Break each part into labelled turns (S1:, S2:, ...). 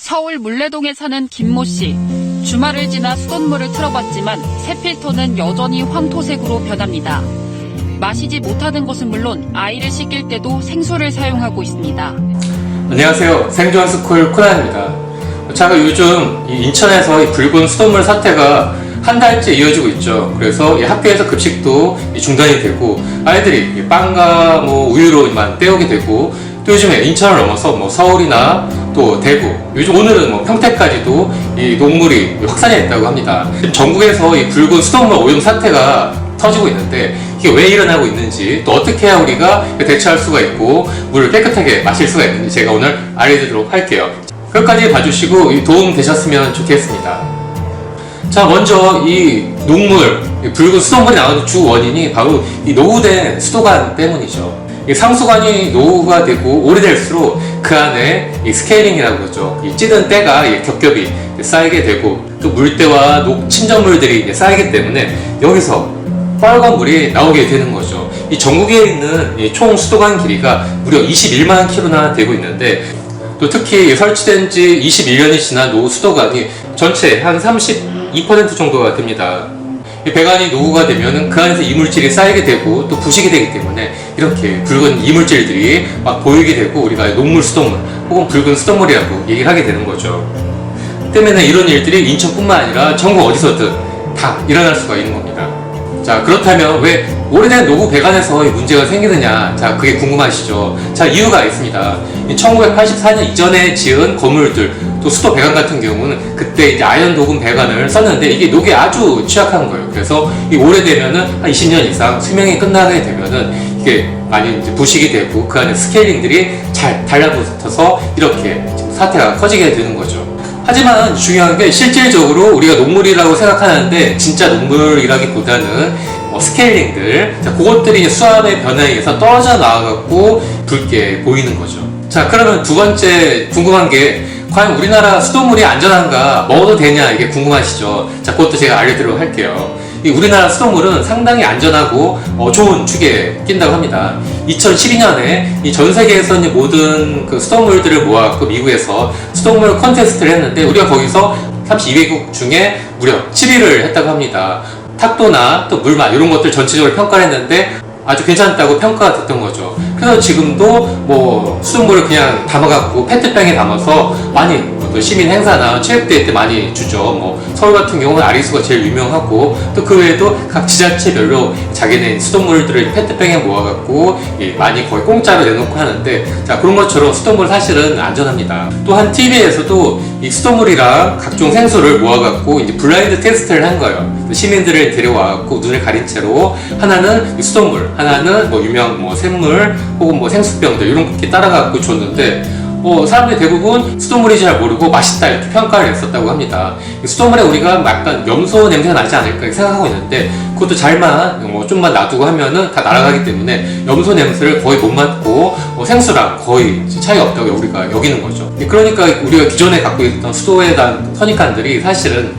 S1: 서울 물레동에 사는 김모 씨. 주말을 지나 수돗물을 틀어봤지만 새 필터는 여전히 황토색으로 변합니다. 마시지 못하는 것은 물론 아이를 씻길 때도 생수를 사용하고 있습니다.
S2: 안녕하세요. 생존 스쿨 코난입니다. 제가 요즘 이 인천에서 이 붉은 수돗물 사태가 한 달째 이어지고 있죠. 그래서 이 학교에서 급식도 이 중단이 되고 아이들이 이 빵과 뭐 우유로만 때우게 되고 또 요즘에 인천을 넘어서 뭐 서울이나 또 대구 요즘 오늘은 뭐 평택까지도 이 녹물이 확산이 됐다고 합니다. 전국에서 이 붉은 수돗물 오염 사태가 터지고 있는데 이게 왜 일어나고 있는지 또 어떻게 해야 우리가 대처할 수가 있고 물을 깨끗하게 마실 수가 있는지 제가 오늘 알려드리도록 할게요. 끝까지 봐주시고 이 도움 되셨으면 좋겠습니다. 자 먼저 이 녹물 이 붉은 수돗물이 나오는 주 원인이 바로 이 노후된 수도관 때문이죠. 이 상수관이 노후가 되고 오래될수록 그 안에 이 스케일링이라고 그러죠. 이 찌든 때가 이 겹겹이 쌓이게 되고 또 물때와 녹 침전물들이 쌓이기 때문에 여기서 빨간 물이 나오게 되는 거죠. 이 전국에 있는 이 총 수도관 길이가 무려 21만 킬로나 되고 있는데 또 특히 설치된 지 21년이 지난 노후 수도관이 전체 한 32% 정도가 됩니다. 이 배관이 노후가 되면 그 안에서 이물질이 쌓이게 되고 또 부식이 되기 때문에 이렇게 붉은 이물질들이 막 보이게 되고 우리가 녹물 수돗물 혹은 붉은 수돗물이라고 얘기를 하게 되는 거죠. 때문에 이런 일들이 인천뿐만 아니라 전국 어디서든 다 일어날 수가 있는 겁니다. 자, 그렇다면 왜 오래된 노후 배관에서 이 문제가 생기느냐? 자, 그게 궁금하시죠? 자, 이유가 있습니다. 1984년 이전에 지은 건물들, 또 수도 배관 같은 경우는 그때 이제 아연 도금 배관을 썼는데 이게 녹이 아주 취약한 거예요. 그래서 이 오래되면은 한 20년 이상 수명이 끝나게 되면은 이게 많이 이제 부식이 되고 그 안에 스케일링들이 잘 달라붙어서 이렇게 사태가 커지게 되는 거죠. 하지만 중요한 게 실질적으로 우리가 녹물이라고 생각하는데 진짜 녹물이라기보다는 뭐 스케일링들 자 그것들이 수압의 변화에 의해서 떨어져 나와갖고 붉게 보이는 거죠. 자 그러면 두 번째 궁금한 게 과연 우리나라 수돗물이 안전한가 먹어도 되냐 이게 궁금하시죠? 자 그것도 제가 알려드리도록 할게요. 이 우리나라 수돗물은 상당히 안전하고 어, 좋은 축에 낀다고 합니다. 2012년에 이 전 세계에서 있는 모든 그 수돗물들을 모아갖고 미국에서 수돗물 컨테스트를 했는데 우리가 거기서 32개국 중에 무려 7위를 했다고 합니다. 탁도나 또 물맛 이런 것들 전체적으로 평가를 했는데 아주 괜찮다고 평가가 됐던 거죠. 그래서 지금도 뭐 수돗물을 그냥 담아갖고 페트병에 담아서 많이 또 시민 행사나 체육대회 때 많이 주죠. 뭐 서울 같은 경우는 아리수가 제일 유명하고 또 그 외에도 각 지자체별로 자기네 수돗물들을 페트병에 모아갖고 예, 많이 거의 공짜로 내놓고 하는데 자 그런 것처럼 수돗물 사실은 안전합니다. 또한 TV에서도 이 수돗물이랑 각종 생수를 모아갖고 이제 블라인드 테스트를 한 거예요. 시민들을 데려와갖고 눈을 가린 채로 하나는 이 수돗물, 하나는 뭐 유명 뭐 샘물 혹은 뭐 생수병들 이런 게 따라갖고 줬는데 뭐 사람들이 대부분 수돗물인지 잘 모르고 맛있다 이렇게 평가를 했었다고 합니다. 이 수돗물에 우리가 약간 염소 냄새가 나지 않을까 생각하고 있는데 그것도 잘만 뭐 좀만 놔두고 하면은 다 날아가기 때문에 염소 냄새를 거의 못 맡고 뭐 생수랑 거의 차이가 없다고 우리가 여기는 거죠. 그러니까 우리가 기존에 갖고 있던 수도에 대한 선입관들이 사실은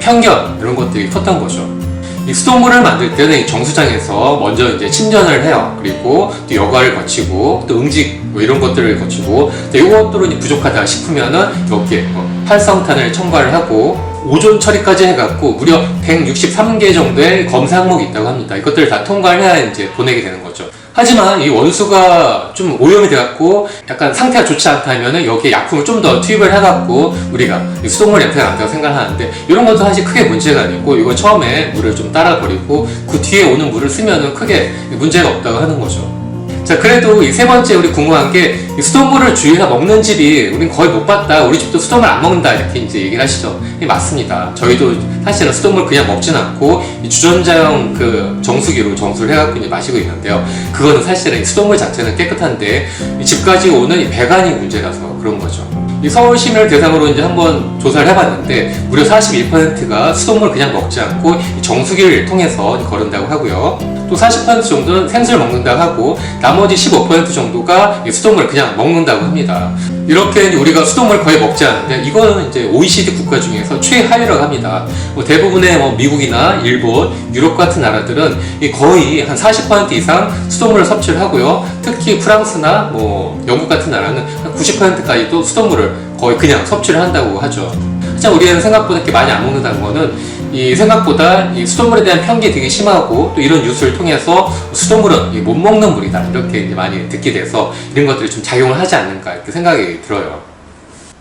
S2: 편견 이런 것들이 컸던 거죠. 이 수돗물을 만들 때는 이 정수장에서 먼저 이제 침전을 해요. 그리고 또 여과를 거치고 또 응직 뭐 이런 것들을 거치고 또 이것들은 부족하다 싶으면은 여기에 뭐 활성탄을 첨가를 하고 오존 처리까지 해갖고 무려 163개 정도의 검사 항목이 있다고 합니다. 이것들을 다 통과를 해야 이제 보내게 되는 거죠. 하지만 이 원수가 좀 오염이 돼갖고 약간 상태가 좋지 않다면은 여기에 약품을 좀 더 투입을 해갖고 우리가 이 수돗물 냄새가 난다고 생각하는데 이런 것도 사실 크게 문제가 아니고 이거 처음에 물을 좀 따라 버리고 그 뒤에 오는 물을 쓰면은 크게 문제가 없다고 하는 거죠. 자, 그래도 이 세 번째 우리 궁금한 게이 수돗물을 주위에서 먹는 집이 우린 거의 못 봤다. 우리 집도 수돗물 안 먹는다. 이렇게 이제 얘기를 하시죠. 이게 맞습니다. 저희도 사실은 수돗물 그냥 먹진 않고 이 주전자형 그 정수기로 정수를 해갖고 이제 마시고 있는데요. 그거는 사실은 이 수돗물 자체는 깨끗한데 이 집까지 오는 이 배관이 문제라서 그런 거죠. 이 서울 시민을 대상으로 이제 한번 조사를 해봤는데 무려 41%가 수돗물 그냥 먹지 않고 이 정수기를 통해서 거른다고 하고요. 또또40% 정도는 생수를 먹는다고 하고 나머지 15% 정도가 이 수돗물을 그냥 먹는다고 합니다. 이렇게 우리가 수돗물을 거의 먹지 않는데 이거는 이제 OECD 국가 중에서 최하위라고 합니다. 뭐 대부분의 뭐 미국이나 일본, 유럽 같은 나라들은 이 거의 한 40% 이상 수돗물을 섭취를 하고요. 특히 프랑스나 뭐 영국 같은 나라는 한 90%까지도 수돗물을 거의 그냥 섭취를 한다고 하죠. 하지만 우리는 생각보다 이렇게 많이 안 먹는다는 거는 이 생각보다 이 수돗물에 대한 편견이 되게 심하고 또 이런 뉴스를 통해서 수돗물은 이못 먹는 물이다 이렇게 이제 많이 듣게 돼서 이런 것들이 좀 작용을 하지 않는가 이렇게 생각이 들어요.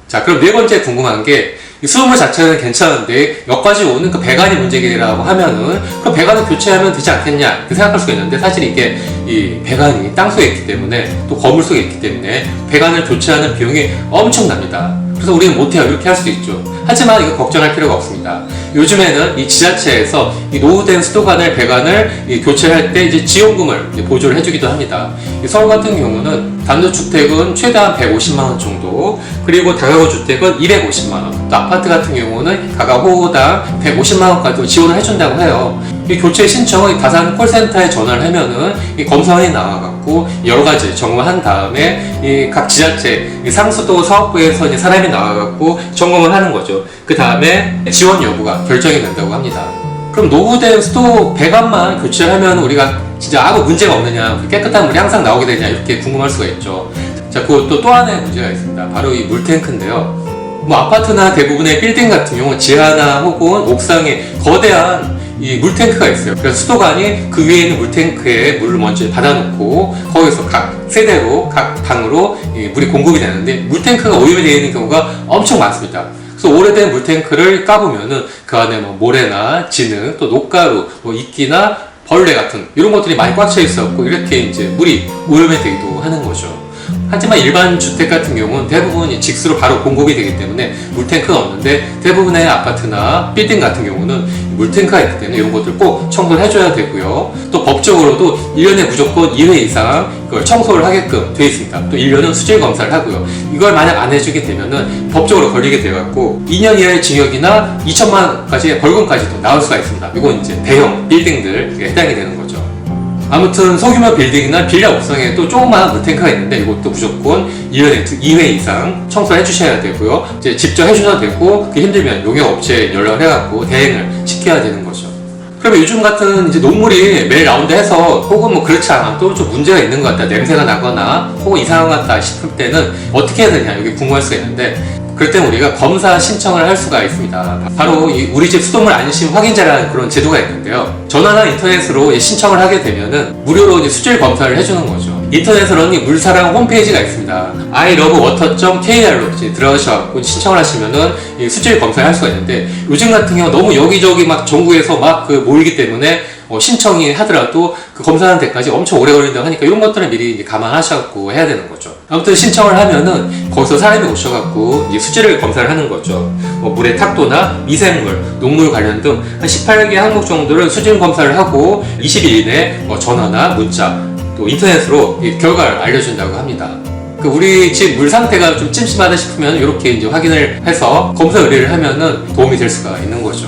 S2: 자 그럼 네 번째 궁금한 게이 수돗물 자체는 괜찮은데 여기까지 오는 그 배관이 문제라고 하면은 그럼 배관을 교체하면 되지 않겠냐 이렇게 생각할 수가 있는데 사실 이게 이 배관이 땅속에 있기 때문에 또 거물 속에 있기 때문에 배관을 교체하는 비용이 엄청납니다. 그래서 우리는 못해요 이렇게 할 수도 있죠. 하지만 이거 걱정할 필요가 없습니다. 요즘에는 이 지자체에서 이 노후된 수도관을 배관을 이 교체할 때 이제 지원금을 이제 보조를 해주기도 합니다. 이 서울 같은 경우는 단독주택은 최대한 150만 원 정도, 그리고 다가구 주택은 250만 원, 또 아파트 같은 경우는 가가호당 150만 원까지 지원을 해준다고 해요. 이 교체 신청을 다산 콜센터에 전화를 하면은 이 검사원이 나와갖고 여러 가지 점검한 다음에 이 각 지자체 이 상수도 사업부에서 이제 사람이 나와갖고 점검을 하는 거죠. 그 다음에 지원 여부가 결정이 된다고 합니다. 그럼 노후된 수도 배관만 교체를 하면 우리가 진짜 아무 문제가 없느냐, 깨끗한 물이 항상 나오게 되냐 이렇게 궁금할 수가 있죠. 자, 그것도 또 하나의 문제가 있습니다. 바로 이 물탱크인데요. 뭐 아파트나 대부분의 빌딩 같은 경우 지하나 혹은 옥상에 거대한 이 물탱크가 있어요. 그래서 수도관이 그 위에 있는 물탱크에 물을 먼저 받아놓고 거기서 각 세대로 각 방으로 이 물이 공급이 되는데 물탱크가 오염이 되어 있는 경우가 엄청 많습니다. 그래서 오래된 물탱크를 까보면은 그 안에 뭐 모래나 진흙 또 녹가루 뭐 이끼나 벌레 같은 이런 것들이 많이 꽉 차 있었고 이렇게 이제 물이 오염이 되기도 하는 거죠. 하지만 일반 주택 같은 경우는 대부분 이 직수로 바로 공급이 되기 때문에 물탱크가 없는데 대부분의 아파트나 빌딩 같은 경우는 물탱크가 있기 때문에 이런 것들 꼭 청소를 해줘야 되고요. 또 법적으로도 1년에 무조건 2회 이상 그걸 청소를 하게끔 되어 있습니다. 또 1년은 수질 검사를 하고요. 이걸 만약 안 해주게 되면은 법적으로 걸리게 돼갖고 2년 이하의 징역이나 2천만 원까지의 벌금까지도 나올 수가 있습니다. 이건 이제 대형 빌딩들 해당이 되는 거죠. 아무튼 소규모 빌딩이나 빌라 옥상에 또 조그마한 물탱크가 있는데 이것도 무조건 1년에 2회 이상 청소를 해주셔야 되고요. 이제 직접 해주셔도 되고 그게 힘들면 용역업체에 연락을 해갖고 대행을 시켜야 되는 거죠. 그러면 요즘 같은 이제 녹물이 매일 나온다 해서 혹은 뭐 그렇지 않아 또좀 문제가 있는 것 같다 냄새가 나거나 혹은 이상한 것 같다 싶을 때는 어떻게 해야 되냐 여기 궁금할 수가 있는데 그럴 땐 우리가 검사 신청을 할 수가 있습니다. 바로 이 우리 집 수돗물 안심 확인자라는 그런 제도가 있는데요. 전화나 인터넷으로 신청을 하게 되면은 무료로 수질 검사를 해주는 거죠. 인터넷으로는 이 물사랑 홈페이지가 있습니다. ilovewater.kr로 들어가셔서 신청을 하시면은 이 수질 검사를 할 수가 있는데 요즘 같은 경우 너무 여기저기 막 전국에서 막 그 모이기 때문에 어, 신청이 하더라도 그 검사하는 데까지 엄청 오래 걸린다고 하니까 이런 것들은 미리 감안하셔갖고 해야 되는 거죠. 아무튼 신청을 하면은 거기서 사람이 오셔갖고 이제 수질을 검사를 하는 거죠. 뭐 물의 탁도나 미생물, 녹물 관련 등 한 18개 항목 정도를 수질 검사를 하고 20일 이내 뭐 전화나 문자 또 인터넷으로 이 결과를 알려준다고 합니다. 그 우리 집 물 상태가 좀 찜찜하다 싶으면 이렇게 이제 확인을 해서 검사 의뢰를 하면은 도움이 될 수가 있는 거죠.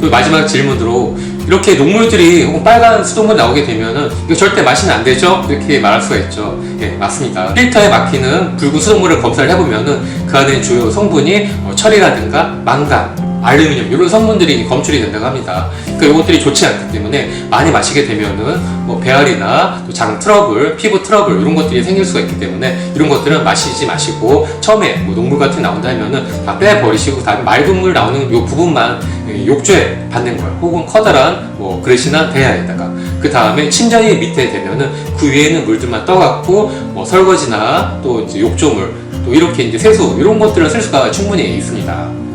S2: 또 마지막 질문으로 이렇게 녹물들이 빨간 수돗물 나오게 되면은 이거 절대 마시면 안 되죠? 이렇게 말할 수가 있죠. 예, 맞습니다. 필터에 막히는 붉은 수돗물을 검사를 해보면은 그 안에 주요 성분이 어, 철이라든가 망간, 알루미늄 이런 성분들이 검출이 된다고 합니다. 그러니까 이것들이 좋지 않기 때문에 많이 마시게 되면은 뭐 배앓이나 또 장 트러블, 피부 트러블 이런 것들이 생길 수가 있기 때문에 이런 것들은 마시지 마시고 처음에 뭐 녹물 같은 게 나온다 하면은 다 빼버리시고 다음에 맑은 물 나오는 요 부분만 이 욕조에 받는 거예요. 혹은 커다란 뭐 그릇이나 대야에다가 그 다음에 침전이 밑에 되면은 그 위에 있는 물들만 떠갖고 뭐 설거지나 또 욕조물 또 이렇게 이제 세수 이런 것들을 쓸 수가 충분히 있습니다.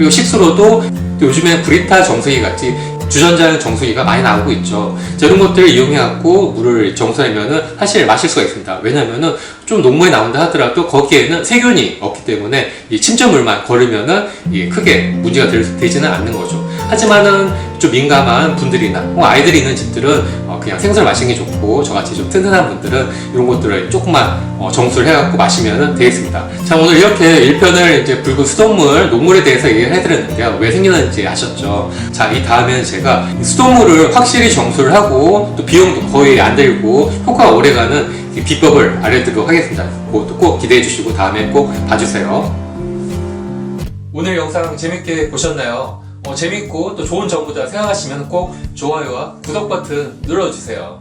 S2: 그리고 식수로도 요즘에 브리타 정수기 같이 주전자 정수기가 많이 나오고 있죠. 자, 이런 것들을 이용해갖고 물을 정수하면은 사실 마실 수가 있습니다. 왜냐면은 좀 녹물이 나온다 하더라도 거기에는 세균이 없기 때문에 이 침전물만 걸으면은 이 크게 문제가 될, 되지는 않는 거죠. 하지만은 좀 민감한 분들이나 아이들이 있는 집들은 어, 그냥 생수를 마시는 게 좋고 저같이 좀 튼튼한 분들은 이런 것들을 조금만 어, 정수를 해갖고 마시면 되겠습니다. 자 오늘 이렇게 1편을 이제 붉은 수돗물, 녹물에 대해서 얘기를 해드렸는데요. 왜 생기는지 아셨죠? 자 이 다음에는 제가 이 수돗물을 확실히 정수를 하고 또 비용도 거의 안 들고 효과가 오래가는 이 비법을 알려드리도록 하겠습니다. 그것도 꼭 기대해 주시고 다음에 꼭 봐주세요. 오늘 영상 재밌게 보셨나요? 어, 재밌고 또 좋은 정보다 생각하시면 꼭 좋아요와 구독 버튼 눌러주세요.